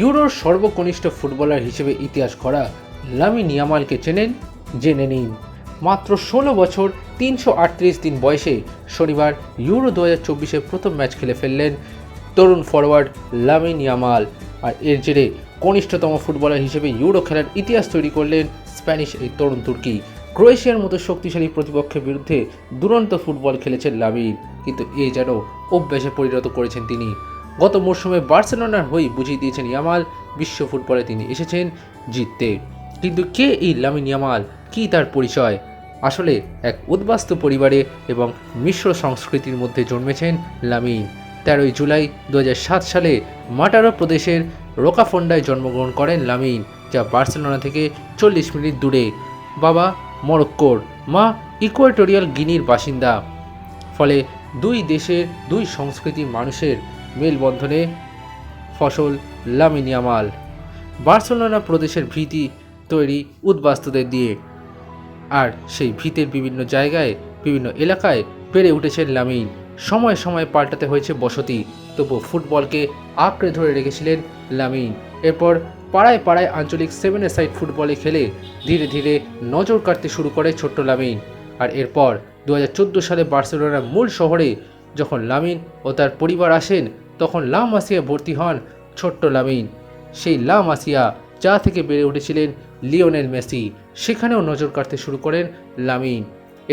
ইউরোর সর্বকনিষ্ঠ footballer হিসেবে ইতিহাস করা লামিন ইয়ামালকে চেনেন, জেনে নিন। মাত্র ষোলো বছর, তিনশো আটত্রিশ দিন বয়সে শনিবার ইউরো দু হাজার প্রথম ম্যাচ খেলে ফেললেন তরুণ ফরওয়ার্ড লামিন ইয়ামাল। আর এর জেরে কনিষ্ঠতম ফুটবলার হিসেবে ইউরো খেলার ইতিহাস তৈরি করলেন স্প্যানিশ এই তরুণ তুর্কি। ক্রোয়েশিয়ার মতো শক্তিশালী প্রতিপক্ষের বিরুদ্ধে দুরন্ত ফুটবল খেলেছেন লামিন, কিন্তু এ যেন অভ্যাসে পরিণত করেছেন তিনি। গত মরশুমে বার্সেলোনার হয়ে বুঝিয়ে দিয়েছেন ইয়ামাল, বিশ্ব ফুটবলে তিনি এসেছেন জিততে। কিন্তু কে এই লামিন ইয়ামাল? কী তার পরিচয়? আসলে এক উদ্বাস্তু পরিবারে এবং মিশ্র সংস্কৃতির মধ্যে জন্মেছেন লামিন। তেরোই জুলাই দু হাজার সাত সালে মাটারো প্রদেশের রোকাফন্ডায় জন্মগ্রহণ করেন লামিন, যা বার্সেলোনা থেকে চল্লিশ মিনিট দূরে। বাবা মরক্কোর, মা ইকুয়েটোরিয়াল গিনির বাসিন্দা। ফলে দুই দেশের দুই সংস্কৃতির মানুষের মেলবন্ধনে ফসল লামিনিয়ামাল বার্সেলোনা প্রদেশের ভীতি তৈরি উদ্বাস্তুদের দিয়ে। আর সেই ভীতের বিভিন্ন জায়গায়, বিভিন্ন এলাকায় বেড়ে উঠেছেন লামিন। সময় সময় পাল্টাতে হয়েছে বসতি। তবু ফুটবলকে আঁকড়ে ধরে রেখেছিলেন লামিন। এরপর পাড়ায় পাড়ায় আঞ্চলিক সেভেন এ সাইড ফুটবলে খেলে ধীরে ধীরে নজর কাটতে শুরু করে ছোট্ট লামিন। আর এরপর দু হাজার চোদ্দ সালে বার্সেলোনার মূল শহরে যখন লামিন ও তার পরিবার আসেন, তখন লা মাসিয়া ভর্তি হন ছোট্ট লামিন। সেই লা মাসিয়া যা থেকে বেড়ে উঠেছিলেন লিওনেল মেসি। সেখানেও নজর কাটতে শুরু করেন লামিন।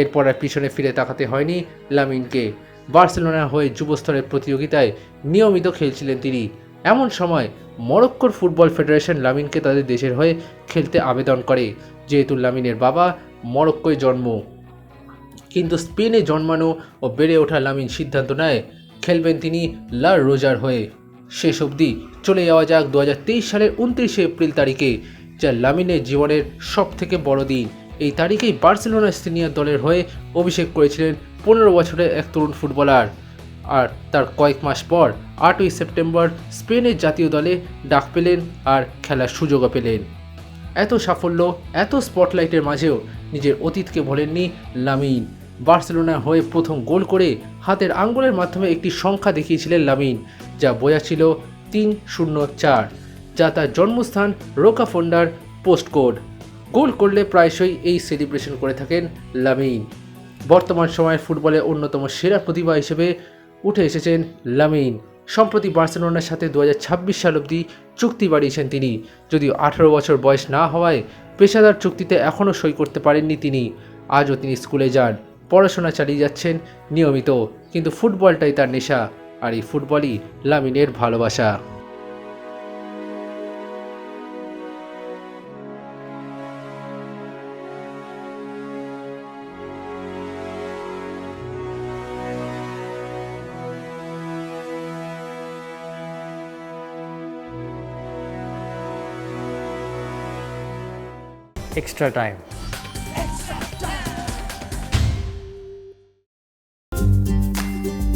এরপর আর পিছনে ফিরে তাকাতে হয়নি লামিনকে। বার্সেলোনার হয়ে যুবস্তরের প্রতিযোগিতায় নিয়মিত খেলছিলেন তিনি। এমন সময় মরক্কোর ফুটবল ফেডারেশন লামিনকে তাদের দেশের হয়ে খেলতে আবেদন করে। যেহেতু লামিনের বাবা মরক্কোয় জন্ম। কিন্তু স্পেনে জন্মানো ও বেড়ে ওঠা লামিন সিদ্ধান্ত নেয়, খেলবেন তিনি লা রোজার হয়ে। শেষ অবধি চলে যাওয়া যাক দু হাজার তেইশ সালের উনত্রিশে এপ্রিল তারিখে, যা লামিনের জীবনের সব থেকে বড় দিন। এই তারিখেই বার্সেলোনা সিনিয়র দলের হয়ে অভিষেক করেছিলেন পনেরো বছরের এক তরুণ ফুটবলার। আর তার কয়েক মাস পর আটই সেপ্টেম্বর স্পেনের জাতীয় দলে ডাক পেলেন আর খেলার সুযোগও পেলেন। এত সাফল্য, এত স্পটলাইটের মাঝেও নিজের অতীতকে ভোলেননি লামিন। বার্সেলোনা হয়ে প্রথম গোল করে হাতের আঙ্গুলের মাধ্যমে একটি সংখ্যা দেখিয়েছিলেন লামিন, যা বোঝাচ্ছিল তিন শূন্য চার, যা তার জন্মস্থান রোকাফোন্ডার পোস্ট কোড। গোল করলে প্রায়শই এই সেলিব্রেশন করে থাকেন লামিন। বর্তমান সময়ের ফুটবলের অন্যতম সেরা প্রতিভা হিসেবে উঠে এসেছেন লামিন। সম্প্রতি বার্সেলোনার সাথে দু হাজার ছাব্বিশ সাল অবধি চুক্তি বাড়িয়েছেন তিনি, যদিও আঠারো বছর বয়স না হওয়ায় পেশাদার চুক্তিতে এখনও সই করতে পারেননি তিনি। আজও তিনি স্কুলে যান। পড়াশোনা চালিয়ে যাচ্ছেন নিয়মিত, কিন্তু ফুটবলটাই তার নেশা, আর এই ফুটবলই লামিনের ভালোবাসা extra time.